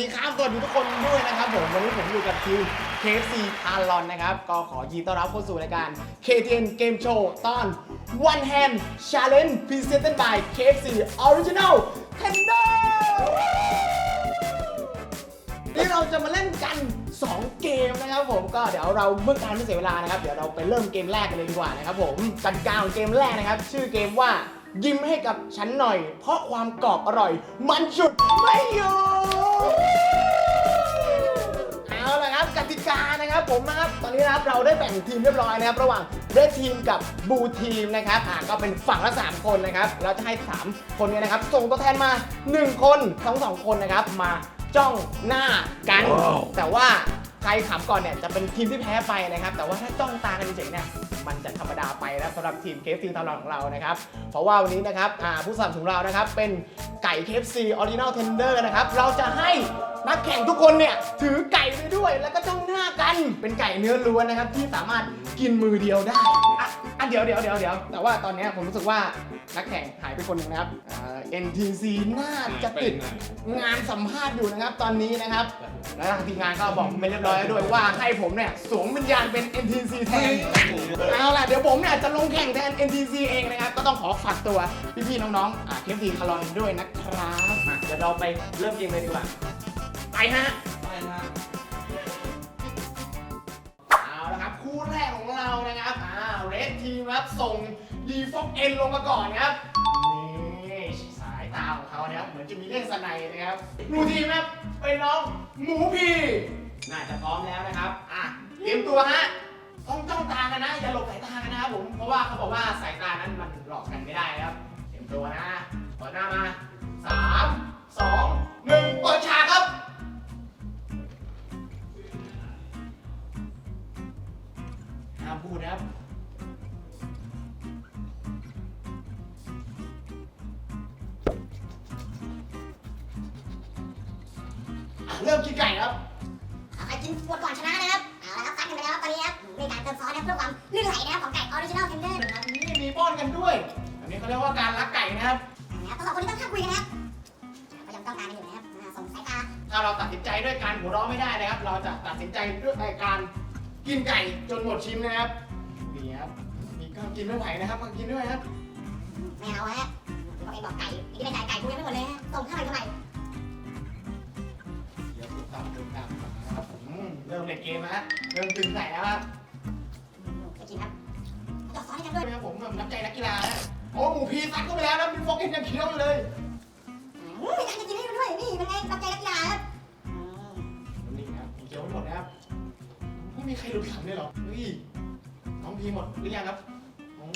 ดีครับสวัสดีทุกคนด้วยนะครับผมวันนี้ผมอยู่กับทีม KFC พาลอนนะครับ ก็ขอยินต้อนรับเข้าสู่รายการ KTN Game Show ตอน One Hand Challenge Presented by KFC Original Tender นี่เราจะมาเล่นกัน 2 เกมนะครับผมก็เดี๋ยวเราเมื่อการไม่เสียเวลานะครับ เดี๋ยวเราไปเริ่มเกมแรกกันเลยดีกว่านะครับผมกติกาของเกมแรกนะครับ ชื่อเกมว่า ยิ้มให้กับฉันหน่อย เพราะความกรอบอร่อย มันฉุดไม่อยู่เอาละครับกติกานะครับผมนะครับตอนนี้นะครับเราได้แบ่งทีมเรียบร้อยนะครับ ระหว่างเรดทีมกับบูทีมนะครับอ่าก็เป็นฝั่งละ3คนนะครับเราจะให้ 3 คนเนี้นะครับส่งตัวแทนมา 1 คนทั้งสองคนนะครับมาจ้องหน้ากัน แต่ว่า ใครขำก่อนเนี่ยจะเป็นทีมที่แพ้ไปนะครับ แต่ว่าถ้าจ้องตากันเฉยๆเนี่ยมันจะธรรมดาไปนะสำหรับทีมเคฟซีตลอดของเรานะครับ เพราะว่าวันนี้นะครับผู้สนับสนุนเรานะครับเป็นไก่เคฟซีออริจินอลเทนเดอร์นะครับ เราจะให้ นักแข่งทุกคนเนี่ยถือไก่ไปด้วย แล้วก็จ้องหน้ากันเป็นไก่เนื้อล้วนนะครับ ที่สามารถกินมือเดียวได้อะอะเดี๋ยวเดี๋ยวเดี๋ยวเดี๋ยวแต่ว่าตอนเนี้ยผมรู้สึกว่านักแข่งหายไปคนหนึงนะครับอ่า NTC น่าจะติดงานสัมภาษณ์อยู่นะครับตอนนี้นะครับ แล้วทางทีมงานก็บอกไม่เรียบร้อยแล้วด้วยว่าให้ผมเนี่ยสวมวิญญาณเป็น NTC แทน เอาล่ะ เดี๋ยวผมเนี่ยจะลงแข่งแทน NTC เองนะครับ ก็ต้องขอฝากตัวพี่ๆน้องๆอ่าเคฟทีคารอนด้วยนะครับเดี๋ยวเราไปเริ่มเกมเลยดีกว่า ไปฮะเอาละครับคู่แรกของเรานะครับอ่าเรดทีมครับส่งดีฟอกเอ็นลงมาก่อนครับ นี่สายตาของเขานะครับเหมือนจะมีเลขสไนด์นะครับหนูทีมครับเป็นน้องหมูพีน่าจะพร้อมแล้วนะครับอะเตรียมตัวฮะต้องจ้องตากันนะอย่าหลบสายตากันนะครับผมเพราะว่าเขาบอกว่าสายตานั้นมันหลอกกันไม่ได้นะครับเตรียมตัวนะเปิดหน้ามาสามสองหนึ่งเปิดฉากครับ ห้ามพูดนะครับอะเริ่มกินไก่ครับ เอาใครกินหมดก่อนชนะนะครับ เอาละครับซัดกันไปแล้วครับตอนนี้ครับมีการเติมซอสนะครับเพื่อความลื่นไหลนะครับของไก่ออริจินอลเทนเดอร์นะครับนี่มีป้อนกันด้วย อันนี้เขาเรียกว่าการรักไก่นะครับ นะครับทั้งสองคนนี้ต้องห้ามคุยกันนะครับก็ยังต้องการกันอยู่นะครับอ่าส่งสายตา ถ้าเราตัดสินใจด้วยการหัวเราะไม่ได้นะครับ เราจะตัดสินใจด้วยการ กินไก่จนหมดชิ้นนะครับนี่ครับมีก็กินไม่ไหวนะครับมากินด้วยครับไม่เอาฮะบอกเองบอกไก่นี่ไม่ไก่ไก่คุยกันไม่หมดเลยฮะส่งเข้าไปทำไมเดี๋ยวติดตามติดตามนะครับผมเริ่มเล่นเกมนะฮะเริ่มตึงใส่แล้วครับไปกินครับจอดซอสให้กันด้วยครับผมแบบน้ำใจนักกีฬานะโอ้หมูพีซัดเข้าไปแล้วนะมีฟอกเอ็นยังเคี้ยวอยู่เลยอืมมีการจะกินให้ดูด้วยนี่เป็นไงรับใจนักกีฬาครับ ม่มีใครหลุดขำเลยเหรอเฮ้ยน้องพีหมดหรือยังครับอื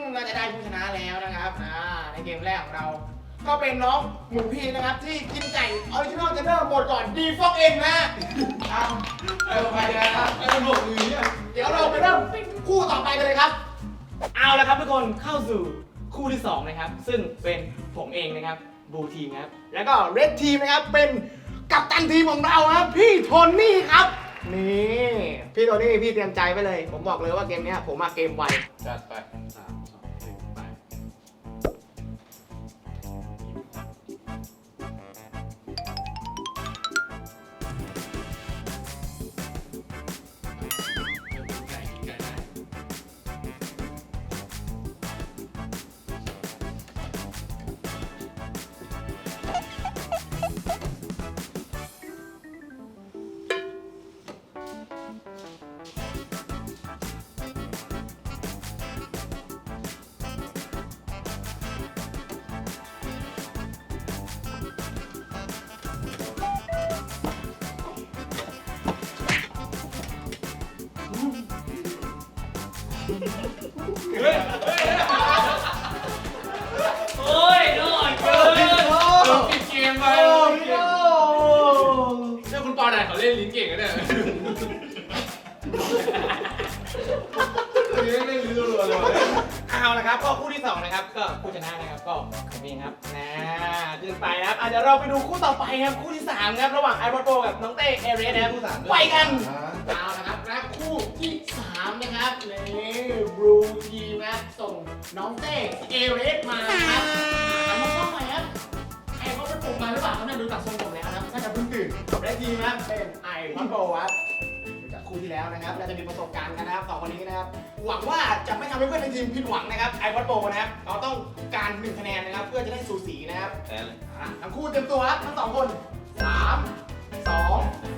มน่าจะได้ผู้ชนะแล้วนะครับอ่าในเกมแรกของเรา ก็เป็นน้องหมูพีนะครับ ที่กินไก่ออริจินอลเจนเนอร์หมดก่อนดีฟอกเอ็นนะเอาเอาไปนะครับไอ้หมวกมือเนี่ยเดี๋ยวเราไปเริ่มคู่ต่อไปกันเลยครับ เอาละครับทุกคนเข้าสู่คู่ที่ 2 นะครับ ซึ่งเป็นผมเองนะครับบูทีมครับ แล้วก็เรดทีมนะครับเป็นกัปตันทีมของเราครับพี่โทนี่ครับ นี่ พี่โทนี่พี่เตรียมใจไว้เลย ผมบอกเลยว่าเกมเนี้ยผมมาเกมไวจัดไป โอ้ยนอนเกินปิดเกมไปเนี่ยคุณปอไหนเขาเล่นลิ้นเก่งกันเนี่ยเล่นลิ้นรัวๆเลยเอาละครับก็คู่ที่2นะครับ ก็ผู้ชนะนะครับก็ผมเองครับนะขึ้นไปนะครับอาจจะเดี๋ยวเราไปดูคู่ต่อไปครับคู่ที่3ครับระหว่างไอวอร์โปกับน้องเต้เอเรสนะครับคู่สามไปกันเอาละ ครับและคู่ที่ 3 นะครับนี่บลูทีมนะครับส่งน้องเต้เอเรสมาครับถามมาเข้าไปครับใครเขาไปปลุกมาหรือเปล่าเขาเนี่ยดูจากทรงผมแล้วนะครับน่าจะเพิ่งตื่นและทีมนะครับเป็นไอพับโบครับจากคู่ที่แล้วนะครับเราจะมีประสบการณ์กันนะครับสองคนนี้นะครับ หวังว่าจะไม่ทำให้เพื่อนในทีมผิดหวังนะครับไอพับโบนะครับเราต้องการหนึ่งคะแนนนะครับ เพื่อจะได้สูสีนะครับแพ้เลยอะทั้งคู่เตรียมตัวครับทั้งสองคนสามสอง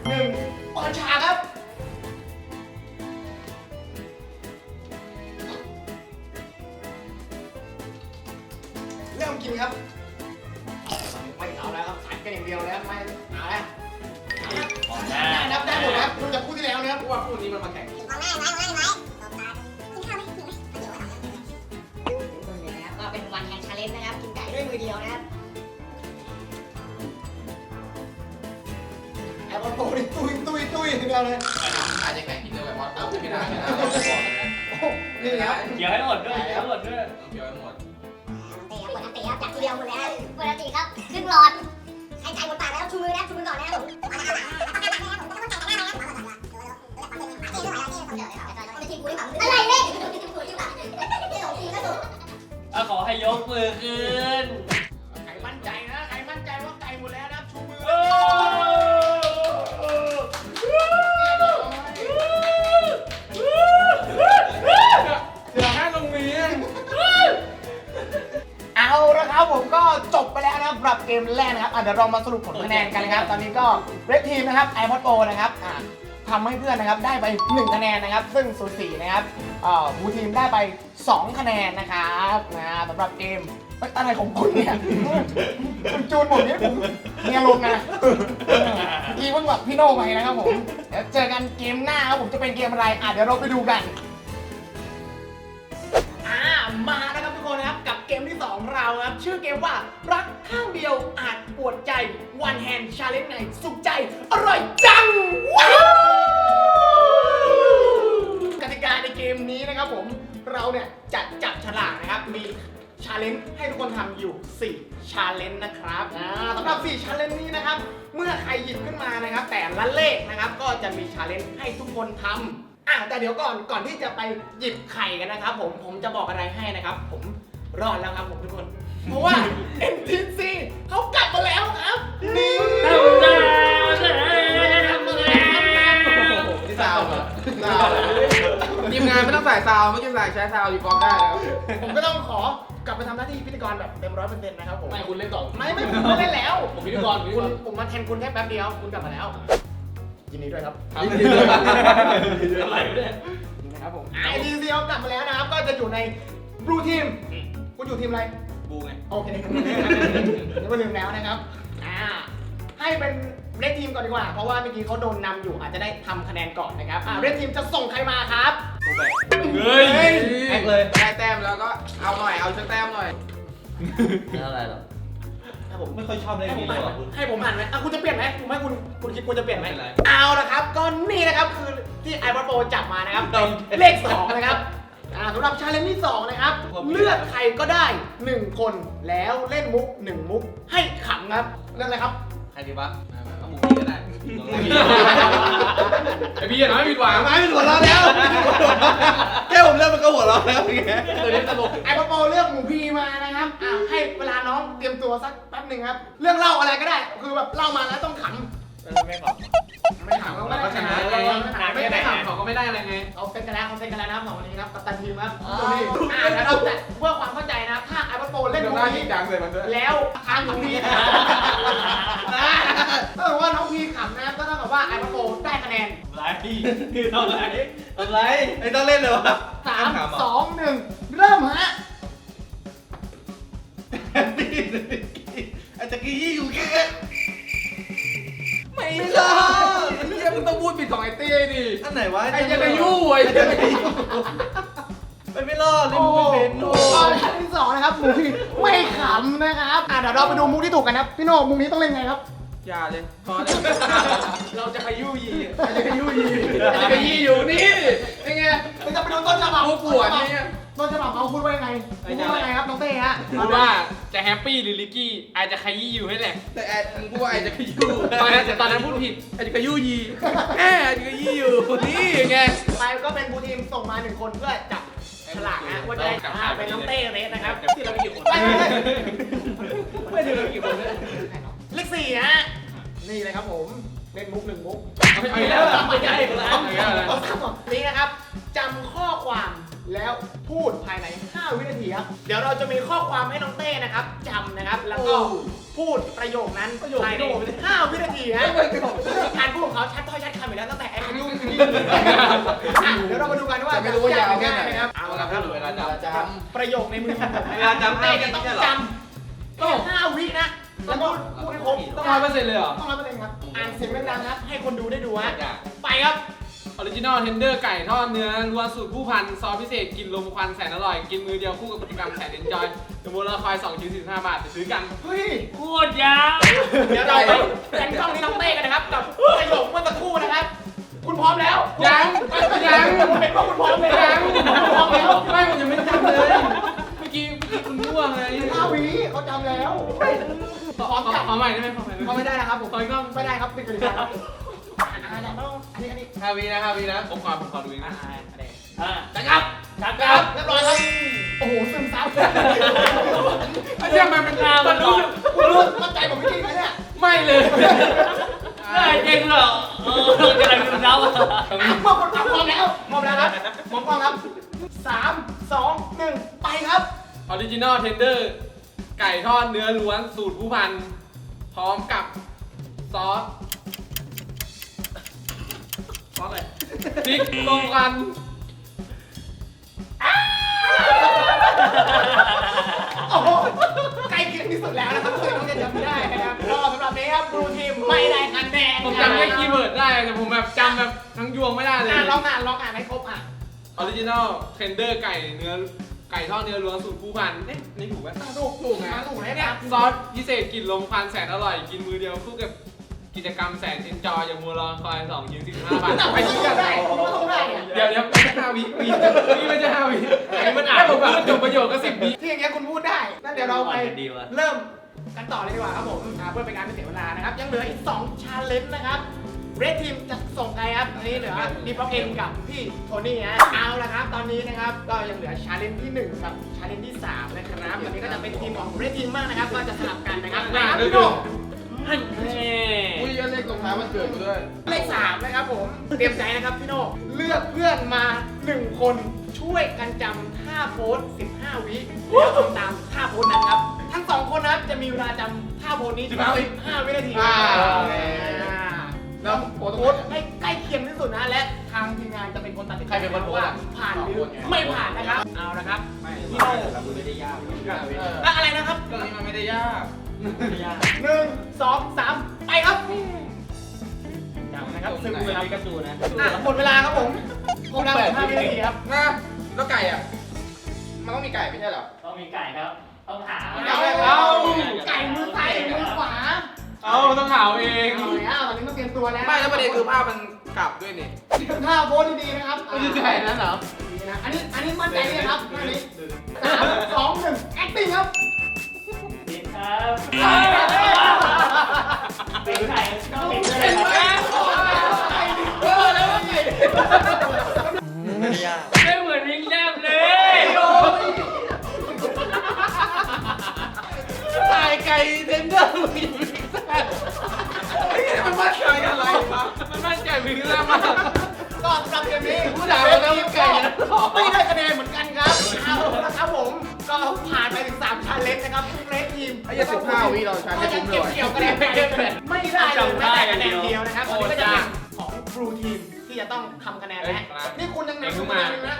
หนึ่งเปิดฉากครับ กินครับ ไม่เอาแล้วครับขัดกันอย่างเดียวแล้วไม่เอาแล้วเอาแล้วได้นับได้หมดครับดูจากคู่ที่แล้วนะครับว่าคู่นี้มันมาแข่งมองหน้าไว้มองหน้าไว้ตบตากินข้าวไหมกินไหมเดี๋ยวเอานะครับก็เป็นวันแห่งชาเลนจ์นะครับ กินไก่ด้วยมือเดียวนะครับไอ้บอลโตนี่ตุยตุยตุยอย่างเดียวเลยอาจจะแข่งกินด้วยแบบว่าเอาไม่ได้ไม่ได้เลยนะโอ้โหนี่ครับเกี่ยวให้หมดด้วยเกี่ยวให้หมดด้วยเกี่ยวให้หมด ดียวหมดแล้วปกติครับครึ่งหลอดใครจ่ายหมดปากแล้วชูมือนะชูมือก่อนนะครับผมอะไรเนี่ย ขอให้ยกมือขึ้น ผมก็จบไปแล้วนะครับสำหรับเกมแรกนะครับอะเดี๋ยวเรามาสรุปผลคะแนนกันนะครับ ตอนนี้ก็เรดทีมนะครับไอพอดโปนะครับอะทำให้เพื่อนนะครับได้ไป 1 คะแนนนะครับ ซึ่งสูสีนะครับเอ่อบูทีมได้ไป 2 คะแนนนะครับนะสำหรับเกมเอ้ยอะไรของคุณเนี่ยคุณจูนผมเนี่ยผมมีอารมณ์นะเมื่อกี้เพิ่งแบบพี่โน่ไปนะครับผมเดี๋ยวเจอกันเกมหน้าครับผมจะเป็นเกมอะไรอะเดี๋ยวเราไปดูกันอ่า มานะครับทุกคนนะครับกับเกมที่2ของเราครับชื่อเกมว่ารักข้างเดียวอาจปวดใจ One Hand Challenge ในสุขใจ อร่อยจังว้าวกติกาในเกมนี้นะครับผมเราเนี่ยจะจับฉลากนะครับมีชาเลนจ์ให้ทุกคนทำอยู่ 4 ชาเลนจ์นะครับอ่าสำหรับ 4 ชาเลนจ์นี้นะครับ เมื่อใครหยิบขึ้นมานะครับ แต่ละเลขนะครับ ก็จะมีชาเลนจ์ให้ทุกคนทำ อะแต่เดี๋ยวก่อนก่อนที่จะไปหยิบไข่กันนะครับ ผมผมจะบอกอะไรให้นะครับ ผมรอดแล้วครับผมทุกคน เพราะว่า NTC เขากลับมาแล้วครับนี่ทำได้ทำได้ที่ซาวเหรอซาวทีมงานไม่ต้องใส่ซาวไม่ต้องใส่ใช้ซาวอยู่กองได้แล้วผมก็ต้องขอกลับไปทำหน้าที่พิธีกรแบบเต็มร้อยเปอร์เซ็นต์นะครับผมไม่คุณเล่นต่อไม่ไม่ผมไม่เล่นแล้ว ผมพิธีกรพิธีคุกณรผมมาแทนคุณแค่แป๊บเดียวคุณกลับมาแล้ว ยินดีด้วยครับยินดีด้วยอะไรเนี่ยยินดีนะครับผมไอทีซีกลับมาแล้วนะครับ ก็จะอยู่ในบลูทีมคุณอยู่ทีมอะไรบูไงโอเคนี่ก็ลืมแล้วนะครับอ่าให้เป็นเรดทีมก่อนดีกว่า เพราะว่าเมื่อกี้เขาโดนนำอยู่อาจจะได้ทำคะแนนก่อนนะครับอ่าเรดทีมจะส่งใครมาครับเฮ้ยแอกเลยได้แต้มแล้วก็เอาหน่อยเอาชักแต้มหน่อยอะไรหรอให้ ผมไม่ค่อยชอบเล่นให้ผมนี้เลอ่ายนว่ะคุณให้ผมอ่านไหมอะคุณจะเปลี่ยนไหมผมให้คุณคุณคิดคุณจะเปลี่ยนไหมไม่เป็นไร เอาละครับก็นี่นะครับคือที่ไอ o อ d โ o จับมานะครับเป็นเลข2นะครับอ่าสำหรับชาเลนจ์ที่2นะครับเลือกใครก็ได้ 1 คนแล้วเล่นมุก 1 มุกให้ขำครับเลือกอะไรครับ ใครดีวะเอาหมูพี่ก็ได้ ไอพี่อย่าน้อยผิดหวังไม่เป็นหัวเราะแล้ว แค่ผมเล่นมันก็หัวเราะแล้วอย่างเงี้ยตัวนี้ตลกไอ o อ d โ o เลือกหมูพีมานะครับอ่าให้เวลาน้องเตรียมตัวสักแป๊บหนึ่งครับ เรื่องเล่าอะไรก็ได้ คือแบบเล่ามาแล้วต้องขำไม่ขอ ไม่ขำเราก็ได้ก็ชนะไงไม่ไม่ได้ได้ขำทำเขาก็ไม่ได้อะไรไงเอาเซ็นกันแล้วเขาเซ็นกันแล้วนะครับสองคนนี้ครับกัปตันทีมครับตัวนี้อ่าแล้วเราแต่เพื่อความเข้าใจนะถ้าไอ o อ d โ o เล่นเดี๋ยวมุหกน้าจรินี้งจังเลยมันด้วยแล้วทางน้องพีถ้าเกิดว่าน้องพีขำนะก็เท่ากับว่าไอ o อ d โ o ได้คะแนนไรทำไรอะไรไม่ต้องเล่นเลยวะสามสองหนึ่งเริ่มฮะอาจจะกี้อยู่แค่ไม่รอดไอ้เหี้ ยมึงต้องพูดผิดของไอ้เต้ดิอันไหนวะไอ้จะไปยู่ไอ้จะไปยู่ไปไม่รอดเล่นมุกไม่เป็นโอ้โอ้โหอันที่สองนะครับหมูพีไม่ขำนะครับอะเดี๋ยวเราไปดูมุกที่ถูกกันนะครับพี่โน่มุกนี้ต้องเล่นไงครับอย่าเลยพอแล้วเราจะขยู้ยีเราจะขยู้ยีเราจะขยี้อยู่นี่นี่ไงเราจะไปดูต้นฉบับพวกปวดเนี่ย ต้นฉบับเขาพูดว่ายังไงพูดว่ายังไงครับน้องเต้ฮะพูดว่าจะแฮปปี้หรือลิกกี้อาจจะขยี้อยู่ให้แหละ แต่ไอ้มึงพูดว่าไอ้จะขยู้ตอนนั้นแต่ตอนนั้นพูดผิด ไอ้จะขยู้ยีแอบไอ้จะขยี้อยู่นี่ไง ไปก็เป็นบูทีมส่งมาหนึ่งคนเพื่อจับฉลากนะว่าจะได้อ่าเป็นน้องเต้เรสนะครับที่เรามีกี่คนไปไปไปไม่ถึงเรากี่คนเนี่ยเลขสี่ฮะนี่เลยครับผม เล่นมุกหนึ่งมุกเอาอีกแล้วเหรอไม่ใช่คนละเอาอีกแล้วเหรอ เอาซ้ำก่อนนี่นะครับจำข้อความแล้วพูดภายใน 5 วินาทีครับเดี๋ยวเราจะมีข้อความให้น้องเต้นะครับจำนะครับแล้วก็พูดประโยคนั้นภายใน5วินาทีฮะการพูดของเขาชัดถ้อยชัดคำอยู่แล้วตั้งแต่แอคยุ่งอะเดี๋ยวเรามาดูกันว่าจะไม่รู้ว่ายาวแค่ไหน นะครับเอาละครับเวลาจำจำประโยคในมือของผมเวลาจำเต้จะต้องจำแค่ห้าวินะ แล้วก็พูดให้ครบต้องร้อยเปอร์เซ็นต์เลยเหรอต้องร้อยเปอร์เซ็นต์ครับ อ่านเสียงดังๆครับให้คนดูได้ดูฮะ ไปครับ ออริจินอลเทนเดอร์ไก่ทอดเนื้อล้วนสูตรผู้พันซอสพิเศษ กินลมควันแสนอร่อย กินมือเดียวคู่กับกิจกรรมแสนเอนจอยจมูกละคอย2ชิ้น45 บาทไปซื้อกัน เฮ้ย พูดยาวเดี๋ยวเราไปแข่งกล้องที่น้องเต้กันนะครับ กับประโยคเมื่อสักครู่นะครับ คุณพร้อมแล้วยังยังผมเห็นว่าคุณพร้อมเลยยังคุณพร้อมแล้วไม่ผมยังไม่จำเลย เมื่อกี้เมื่อกี้คุณมั่วไง ห้เขาจำแล้วขอขอขอใหม่ได้ไหมขอใหม่ไมเขาไม่ได้นะครับผมขออีกรอบไม่ได้ครับเป็นกติกาครับอันนี้อันนี้ห้าวินะห้าวินะผมขอผมขอดูอีกนะอะนะครับชัดครับเรียบร้อยครับโอ้โหซึมซับไอ้เหี้ยมันเป็นอ่ามันรู้คุณรู้มันใจผมไม่จริงไหมเนี่ยไม่เลยได้จริงเหรอเออกำลังดูแล้วอะพวกคนพร้อมแล้วพร้อมแล้วครับพร้อมพร้อมครับสามสองหนึ่งไปครับออริจินอลเทนเดอร์ ไก่ทอดเนื้อล้วนสูตรผู้พัน พร้อมกับซอสเพราะอะไรพริกลมควันโอ้โหใกล้เคียงที่สุดแล้วนะครับเพื่อนต้องจะจำได้นะครับก็สำหรับนี้ครับบลูทีมไม่ได้คะแนนผมจำแค่คีย์เวิร์ดได้ แต่ผมแบบจำแบบทั้งยวงไม่ได้เลยอะลองอ่านลองอ่านให้ครบอะ ออริจินอลเทนเดอร์ไก่เนื้อ ไก่ทอดเนื้อล้วนสูตรผู้พันเอ๊ะนี่ถูกไหมถูกถูกนะถูกเลยเนี่ยซอสพิเศษกลิ่นลมควันแสนอร่อย กินมือเดียวคู่กับกิจกรรมแสนเอนจอยอย่างมัวรอคอยสองชิ้นสิบห้าบาทไปที่กันได้คุณว่าต้องได้อะเดี๋ยวเดี๋ยวไม่ใช่ห้าวิวินี่ไม่ใช่ห้าวิอันนี้มันอ่านผมพูดจบประโยคก็สิบวิที่อย่างเงี้ยคุณพูดได้นั่นเดี๋ยวเราไปดีวะเริ่มกันต่อเลยดีกว่าครับผมอ่าเพื่อเป็นการไม่เสียเวลานะครับ ยังเหลืออีก2ชาเลนจ์นะครับ เรดทีมจะส่งใครครับอันนี้เหลือดีฟล็อกเอ็มกับพี่โทนี่นะเอาละครับ ตอนนี้นะครับก็ยังเหลือชาเลนจ์ที่1กับชาเลนจ์ที่3นะครับตอนนี้ก็จะเป็นทีมของเรดทีมมากนะครับ ก็จะสลับกันนะครับนะครับพี่โดฮันเน่อุ้ยยันเลขตรงท้ายมันเกิดกูด้วย เลขสามนะครับผม เตรียมใจนะครับพี่โน่เลือกเพื่อนมา1คนช่วยกันจำท่าโพส15 วิแล้วทำตามท่าโพสนั้นครับ ทั้งสองคนนะครับจะมีเวลาจำท่าโพสนี้15วินาทีอ่า แล้วโพสต์ให้ใกล้เคียงที่สุดนะและทางทีมงานจะเป็นคนตัดสินใจใครเป็นคนโพสต์ว่าอะผ่านหรือไม่ผ่านนะครับ เอาละครับพี่โน่ไม่ได้ยากเอ่ออะไรนะครับเรื่องนี้มันไม่ได้ยากหนึ่งสองสามไปครับจำนะครับซึ่งเหมือนครับมีการ์ตูนนะอะหมดเวลาครับผมหมดเวลา15วินาทีครับ นะแล้วไก่อะ มันต้องมีไก่ไม่ใช่เหรอ ต้องมีไก่ครับ ต้องหาเอาเอาไก่มือซ้ายมือขวา เอาต้องหาเอาเองเอาแล้วตอนนี้ต้องเตรียมตัวแล้วไม่แล้วประเด็นคือภาพมันกลับด้วยนี่ท่าโพสดีๆนะครับไม่ใช่ไก่นั้นเหรอดีนะอันนี้อันนี้มั่นใจเลยครับอันนี้สามสองหนึ่ง acting ครับผิดครับเป็นไก่ก็ผิดเลยเป็นคไหมรับเออแล้วว่าไงไม่เหมือนวิ่งแลบเลยตายไก่เทนเดอร์ มึงยังไม่ได้ไอ้เนี่ยมันมาไก่อะไรวะมันมั่นใจมือแรกมากก็สำหรับเกมนี้ผู้ด่าเราแล้วไก่นะไม่ได้คะแนนเหมือนกันครับเอาละครับผมก็ผ่านไปถึง3ชาเลนจ์นะครับทุกเลสทีมไอ้ยี่สิบห้าวิเราใช้ก็ไม่ยัคุ้งมเลเก็บยเกี่ยวคะแนนไปไม่ได้เลยแม้แต่คะแนนเดียวนะครับอันนี้ก็จะเป็นของบลูทีมที่จะต้องทำคะแนนแล้วนี่คุณยังนำคะแนนอยู่นะ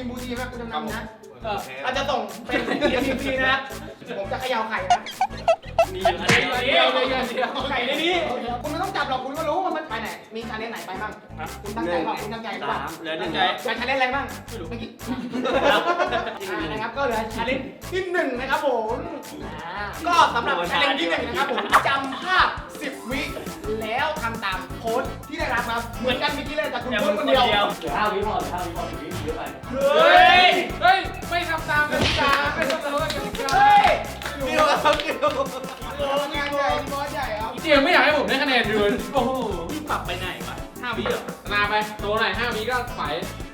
ทีมบลูทีมนะคุณยังนำนะเออเราจะส่งเป็นทีมพีนะครับผมจะเขย่าไข่นะมีอยู่อันเดียวเดียวเดียวเดียวไข่ในนี้คุณไม่ต้องจับหรอกคุณก็รู้ว่ามันไปไหน มีชาเลนจ์ไหนไปบ้างคุณตั้งใจเปล่าคุณตั้งใจเปล่าสามเหลือหนึ่งใจจะชาเลนจ์อะไรบ้างไม่รู้เมื่อกี้อ่านะครับก็เหลือชาเลนจ์ที่หนึ่งนะครับผมอ่าก็สำหรับชาเลนจ์ที่หนึ่งนะครับผมจำภาพ10วิแล้วทำตามโค้ดที่ได้รับครับเหมือนกันเมื่อกี้เลยแต่คุณแต่โค้มึดงคคนนเดียวเดียวเหลือห้าวิพอเหลือห้าวิพอสิบวิเยอะไป เฮ้ย เฮ้ย ไม่ทำตามกติกาไม่ทำตามกติกาเฮ้ยเกี่ยวกับเกี่ยวโอ้งานใหญ่บอสใหญ่ครับเจียไม่อยากให้ผมได้คะแนนเลยโอ้โหที่ปรับไปไหนวะห้าวิเหรอนาไปโตหน่อยห้าวิก็ไหว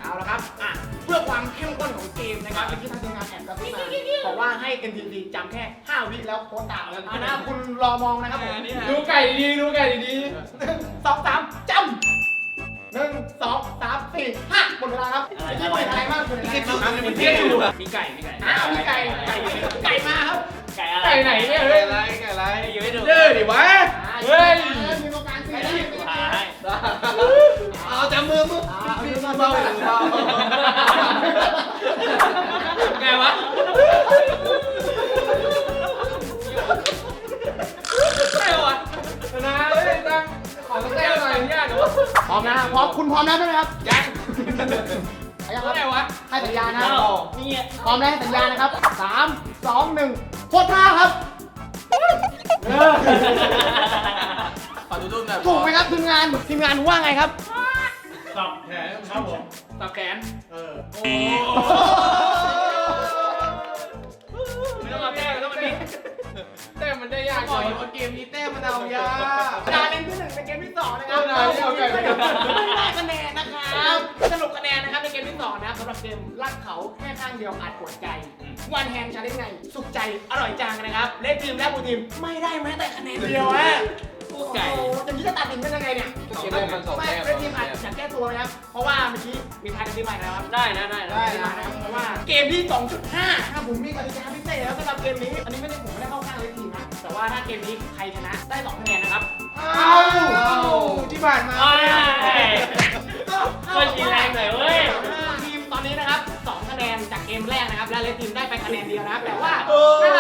เอาละครับ อะ เพื่อความเข้มข้นของเกมนะครับเมื่อกี้ทางทีมงานแอบกระซิบมาบอกว่าให้ NTT จำแค่ 5 วิแล้วโพสต์ตามแล้วนะคุณรอมองนะครับผม ดูไก่ดีๆดูไก่ดีหนึ่งสองสามจำ หนึ่งสองสามสี่ห้าหมดเวลาครับที่คุณอะไรบ้างคุณอะไรบ้างมันเที่ยงอยู่มีไก่ มีไก่อ้าวมีไก่ ไก่ไก่มาครับ ไก่อะไรไก่ไหนเนี่ยไก่เฮ้ยไรไก่ไรอยู่ให้ดูเด้อดิวะเฮ้ยมีตรงกลางสี่ไก่ได้ที่กูหาให้เอาจับมือมืออ่าเอามือมาเบาเบาหรือเบาไงวะ พร้อมนะพร้อมคุณพร้อมแล้วใช่ไหมครับยังเอายังคเท่าไหร่รับวะให้สัญญาณนะนี่พร้อมแล้วให้สัญญาณนะครับสามสองหนึ่งโพสท่าครับขอดูรูปหน่อยถูกไหมครับทีมงานทีมงานว่าไงครับสับแขนครับผมสับแขนเออโอ้ไม่ต้องมาแก้ไม่ต้องมาดิ้นแต่มันได้ยากก่อนจังว่าเกมนี้แต้มมันเอายาการเล่นที่หนึ่งในเกมที่สองนะครับ เดียวอาจปวดใจ วันแฮนชาเลนจ์ไง สุขใจ อร่อยจังนะครับเลดทีมและบูทีมไม่ได้แม้แต่คะแนนเดียวฮะพวกไก่โอ้โหอย่างนี้จะตัดสินเป็นยังไงเนี่ยเกมแรกมันสองไม่แต้มเลดทีมอาจจะแก้ตัวนะครับ เพราะว่าเมื่อกี้มีทายกันที่ใหม่แล้วครับ ได้นะได้ได้นะครับเพราะว่าเกมที่ 2.5 ถ้าผมมีกติกาพิเศษแล้วสำหรับเกมนี้ อันนี้ไม่ได้ผมไม่ได้เข้าข้างเลยทีมนะ แต่ว่าถ้าเกมนี้ใครชนะได้2คะแนนนะครับเอาที่ผ่านมาโอ้ย ก็มีแรงหน่อยเว้ย ทีมตอนนี้นะครับ2 คะแนนจากเกมแรกนะครับ และเลดทีมได้ไปคะแนนเดียวนะครับ แต่ว่าเออ ถ้า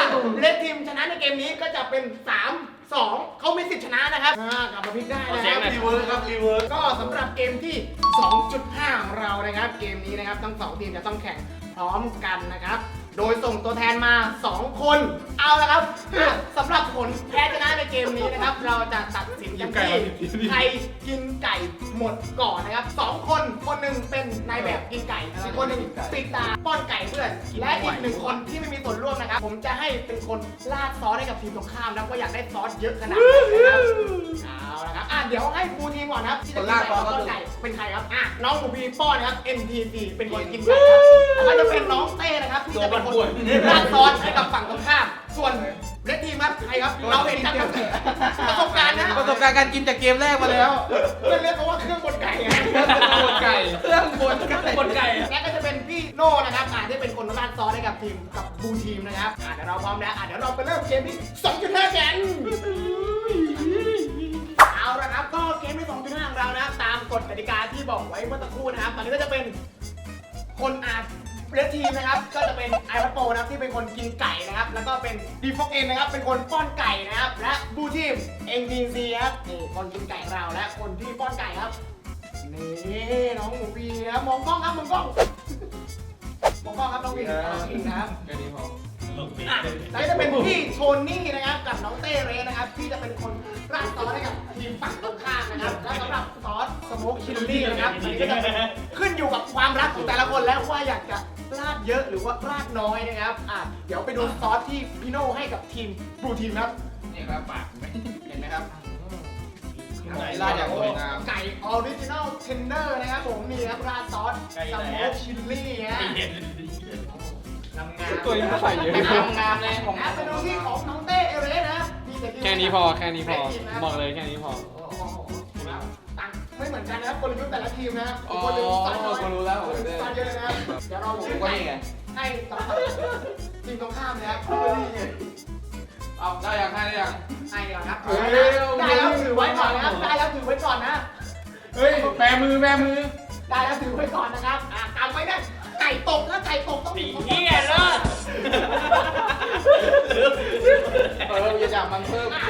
เลดทีมชนะในเกมนี้ก็จะเป็น 3 2 เขามีสิทธิ์ชนะนะครับอ่ากลับมาพลิกได้นะครับรีเวิร์สครับรีเวิร์ส ก็สำหรับเกมที่ 2.5 ของเรานะครับ เกมนี้นะครับ ทั้งสองทีมจะต้องแข่งพร้อมกันนะครับ โดยส่งตัวแทนมา 2 คน เอาละครับอะสำหรับผลแพ้ชนะในเกมนี้นะครับ เราจะตัดสินกันที่ใครกินไก่หมดก่อนนะครับสองคนคนหนึ่งเป็นนายแบบกินไก่อีกคนหนึ่งปิดตาป้อนไก่เพื่อนและอีกหนึ่งคนที่ไม่มีส่วนร่วมนะครับ ผมจะให้เป็นคนราดซอสให้กับทีมตรงข้ามแล้วก็อยากได้ซอสเยอะขนาดไหนนะครับเอาละครับอะเดี๋ยวให้บูทีมก่อนนะครับที่จะกินไก่ป้อนไก่เป็นใครครับอะน้องหมูพีป้อนนะครับ MTC เป็นคนกินไก่ครับแล้วก็จะเป็นน้องเต้นะครับที่จะเป็นคนราดซอสให้กับฝั่งตรงข้าม ส่วนเลดทีมครับใครครับ เราเห็นกันครับประสบการณ์นะประสบการณ์การกินจากเกมแรกมาแล้วเพื่อนเรียกเขาว่าเครื่องบดไก่ไงปวดไก่เครื่องบนไก่คนไก่และก็จะเป็นพี่โน่นะครับอะที่เป็นคนราดซอสให้กับทีมกับบูทีมนะครับอะเดี๋ยวเราพร้อมแล้วอะเดี๋ยวเราไปเริ่มเกมที่2.5กันเอาละครับก็เกมที่2.5ของเรานะครับตามกฎกติกาที่บอกไว้เมื่อสักครู่นะครับตอนนี้ก็จะเป็นคนอา เรดทีมนะครับ ก็จะเป็นไอวัตโปนะครับที่เป็นคนกินไก่นะครับ แล้วก็เป็นดีฟอกเอ็นนะครับ เป็นคนป้อนไก่นะครับ และบูทีมเอ็นดีซีครับนี่คนกินไก่เราและคนที่ป้อนไก่ครับ นี่น้องหมูปีครับมองกล้องครับมองกล้องมองกล้องครับน้องปีน้องปีนะครับ แค่นี้พออะแล้วก็จะเป็นพี่โทนี่นะครับกับน้องเต้เรสนะครับที่จะเป็นคนราดซอสให้กับทีมฝั่งตรงข้ามนะครับ และสำหรับซอสสโมกชิลลี่นะครับอันนี้ก็จะขึ้นอยู่กับความรักของแต่ละคนแล้วว่าอยากจะราด เยอะหรือว่าราดน้อยนะครับอะเดี๋ยวไปดูซอสที่พี่โน่ให้กับทีมบลูทีมครับนี่ครับปากเห็นไหมครับไก่ราดอย่างสวยงามไก่ออริจินัลเทนเนอร์นะครับผมนี่ครับราดซอสสโมกชิลลี่ฮะงามๆตัวนี้ก็ใส่เยอะงามงามๆเลยของไปดูที่ของน้องเต้เอเรสนะครับที่จะกิแค่นี้พอแค่นี้พอบอกเลยแค่นี้พอ ไม่เหมือนกันนะครับกลยุทธ์แต่ละทีมนะครับอ๋อคนหนึ่งสอนน้อยผมรู้แล้วคนหนึ่งสอนเยอะนะครับเดี๋ยวเราผมก็นี่ไงให้สำหรับทีมตรงข้ามนะครับเอาได้ยังให้ได้ยังให้ก่อนครับเฮ้ยได้แล้วถือไว้ก่อนนะครับได้แล้วถือไว้ก่อนนะเฮ้ยแปรมือแปรมือได้แล้วถือไว้ก่อนนะครับอะกำไว้นะไก่ตกนะไก่ตกต้องสีมีคนเหี้ยเลิศเอออย่าจับมันเพิ่มอะ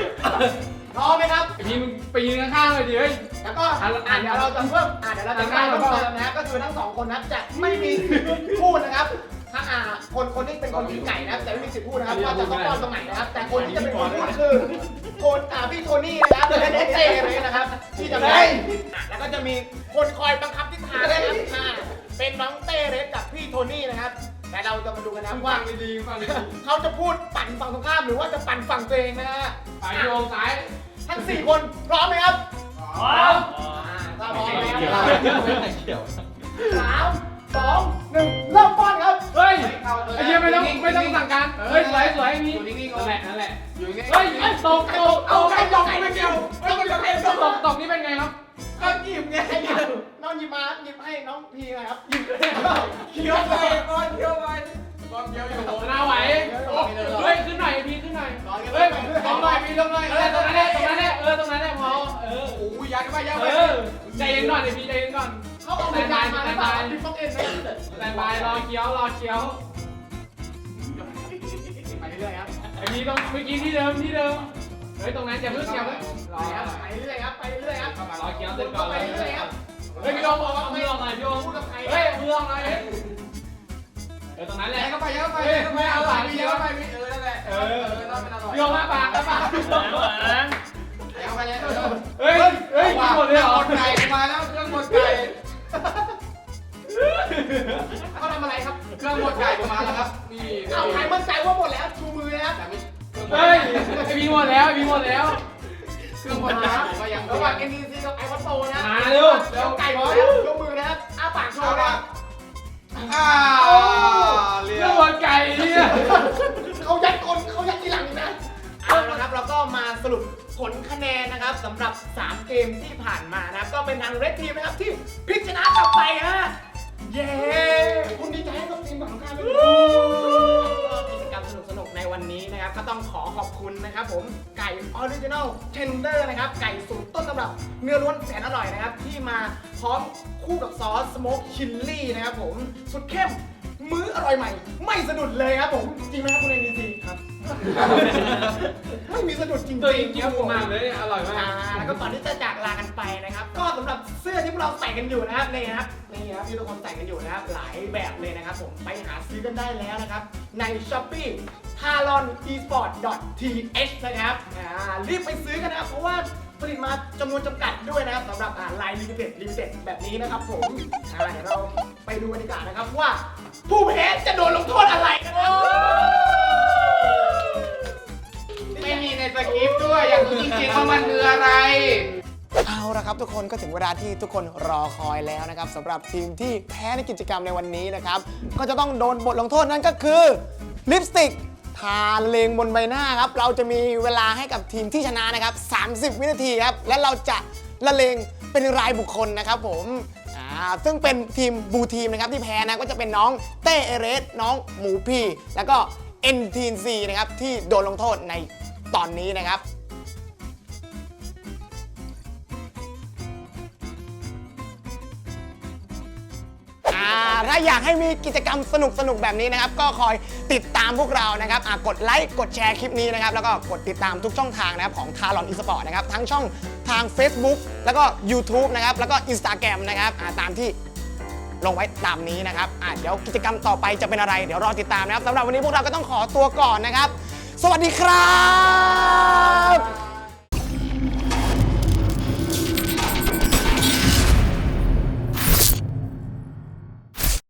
พร้อมไหมครับไอพี่มึงไปยืนข้างๆเลยดิเฮ้ย แล้วก็อะเดี๋ยวเราจะเพิ่มอะเดี๋ยวเราจะเพิ่มเติมนะครับก็คือทั้งสองคนนะครับจะไม่มีพูดนะครับ ถ้าอ่าคนคนที่เป็นคนกินไก่นะครับแต่ไม่มีสิทธิ์พูดนะครับว่าจะต้องป้อนตรงไหนนะครับ แต่คนที่จะเป็นคนพูดคือโคนอ่าพี่โทนี่นะครับและน้องเต้เลยนะครับ ที่จะได้อะแล้วก็จะมีคนคอยบังคับทิศทางนะครับอ่าเป็นน้องเต้เรสกับพี่โทนี่นะครับ แต่เราจะมาดูกันนะครับฟัว่างดีๆฟังดีเขาจะพูดปั่นฝั่งตรงข้ามหรือว่าจะปั่นฝั่งตัวเองนะฮะๆสายโยงซ้ายทั้งสี่คนพร้อมไหมครับพร้อมอ่าถ้าพร้อมแล้วเกี่ยวนะครับเกี่ยวสามสสองหนึ่งเริ่มป้อนครับเฮ้ยไอ้เหี้ยไม่ต้องไม่ต้องสั่งการเฮ้ยสวยสวยมีอยู่นิ่งๆนั่นแหละนั่นแหละอยู่นิ่งๆเฮ้ยเฮ้ยตกตกตเอากไก่ตกไม่เกี่ยวไม่เกี่ยวไก่ตตกกตกนี่เป็นไงครับ ก็หยิบไงให้น้องหยิบมาหยิบให้น้องพีหน่อยครับหยิบเลยเคี้ยวไปบอลเคี้ยวไปบอลเคี้ยวอยู่ชนะไหวเฮ้ยขึ้นหน่อยพี่ขึ้นหน่อยเฮ้ยลงหน่อยพี่ลงหน่อยเออตรงนั้นแหละตรงนั้นแหละเออตรงนั้นแหละพอเออโอ้ยยัดไปยัดเอไปอใจเย็นก่อนเดี๋ยวพี่ใจเย็นก่อนเขาเอาไปการมาแล้วเปล่าพี่ต้องเอ็นไหมแตนบายรอเคี้ยวรอเคี้ยวไปเรื่อยๆครับไอ้พี่ต้องเมื่อกี้ที่เดิมที่เดิมเฮ้ยตรงนั้นอย่าเพิ่งอย่าเพิ่งรอ ไปครับ ไปเรื่อยๆครับ ไปเรื่อยๆครับรอเคี้ยวเสร็จก่อนไปเรื่อยๆครับเฮ้ยพี่โดมบอกว่ามือออกหน่อยพี่โดมพูดกับใครเฮ้ยมือออกหน่อยเออตรงนั้นแหละยัดเข้าไปยัดเข้าไปยัดเข้าไปเอาหลังยัดเข้าไปเออนั่นแหละเออเออนั่นเป็นอร่อยพี่โดมมาปากมาปากยัดเข้าไปยัดเข้าไปเฮ้ยเฮ้ยกินหมดเลยเหรอไก่มาแล้วเครื่องบดไก่เขาทำอะไรครับ เครื่องบดไก่มาแล้วครับนี่เอาใครมั่นใจว่าหมดแล้วชูมือนะครับเฮ้ยไอพีหมดแล้วไอพีหมดแล้ว เครื่องบดไก่ผมก็ยังระหว่าง NDC กับไอวัตโตนะมาเร็ว เดี๋ยวไก่หมดแล้วยกมือนะครับอ้าปากโชว์นะครับอ่าเรียเรื่องหัวไก่เนี่ยเขายัดคนเขายัดทีหลังอีกนะเอาละครับเราก็มาสรุปผลคะแนนนะครับสำหรับ 3 เกมที่ผ่านมานะครับ ก็เป็นทางเรดทีมนะครับที่พลิกชนะกลับไปฮะเย้คุณดีใจให้กับทีมของข้าไหมก็กิจกรรมสนุกๆ ในวันนี้นะครับก็ต้องขอขอบคุณนะครับผมไก่ออริจินอลเทนเดอร์นะครับไก่สูตรต้นตำรับเนื้อล้วนแสนอร่อยนะครับที่มาพร้อมคู่กับซอสสโมกชิลลี่นะครับผมสุดเข้ม มื้ออร่อยใหม่ ไม่สะดุดเลยครับผม จริงไหมครับคุณเอ็นดีซีครับ ไม่มีสะดุดจริงๆตัวเองเคี้ยวปูมากเลยอร่อยมาอ่ากแล้วก็ก่อนที่จะจากลากันไปนะครับ ก็สำหรับเสื้อที่พวกเราใส่กันอยู่นะครับนี่ครับนี่ครับที่ทุกคนใส่กันอยู่นะครับ หลายแบบเลยนะครับ ผมไปหาซื้อกันได้แล้วนะครับ ใน s h o p e e t a l o n e s p o r t th นะครับอ่ารีบไปซื้อกันนะครับ เพราะว่าผลิตมาจำนวนจำกัดด้วยนะครับสำหรับลายลิมิเต็ดลิมิเต็ดแบบนี้นะครับผมอ่าเดี๋ยวเราไปดูบรรยากาศนะครับว่า ผู้แพ้จะโดนลงโทษอะไรกันนะไม่มีในสคริปต์ด้วย อยากรู้จริงๆว่ามันคืออะไร เอาละครับทุกคนก็ถึงเวลาที่ทุกคนรอคอยแล้วนะครับสำหรับทีมที่แพ้ในกิจกรรมในวันนี้นะครับ ก็จะต้องโดนบทลงโทษนั่นก็คือลิปสติกทาเลงบนใบหน้าครับ เราจะมีเวลาให้กับทีมที่ชนะนะครับ 30 วินาทีครับ และเราจะละเลงเป็นรายบุคคลนะครับผม อ่าซึ่งเป็นทีมบูทีมนะครับที่แพ้นะก็จะเป็นน้องเต้เอเรสน้องหมูพีแล้วก็เอ็นทีนซีนะครับที่โดนลงโทษในตอนนี้นะครับ อ่าอยากให้มีกิจกรรมสนุกสนุกๆแบบนี้นะครับ ก็คอยติดตามพวกเรานะครับอ่ากดไลค์กดแชร์คลิปนี้นะครับ แล้วก็กดติดตามทุกช่องทางนะครับของ t a l o n eSport นะครับ ทั้งช่องทาง Facebook แล้วก็ YouTube นะครับ แล้วก็ Instagram นะครับอ่าตามที่ลงไว้ตามนี้นะครับอ่าเดี๋ยวกิจกรรมต่อไปจะเป็นอะไร เดี๋ยวรอติดตามนะครับสำหรับวันนี้พวกเราก็ต้องขอตัวก่อนนะครับ สวัสดีครับ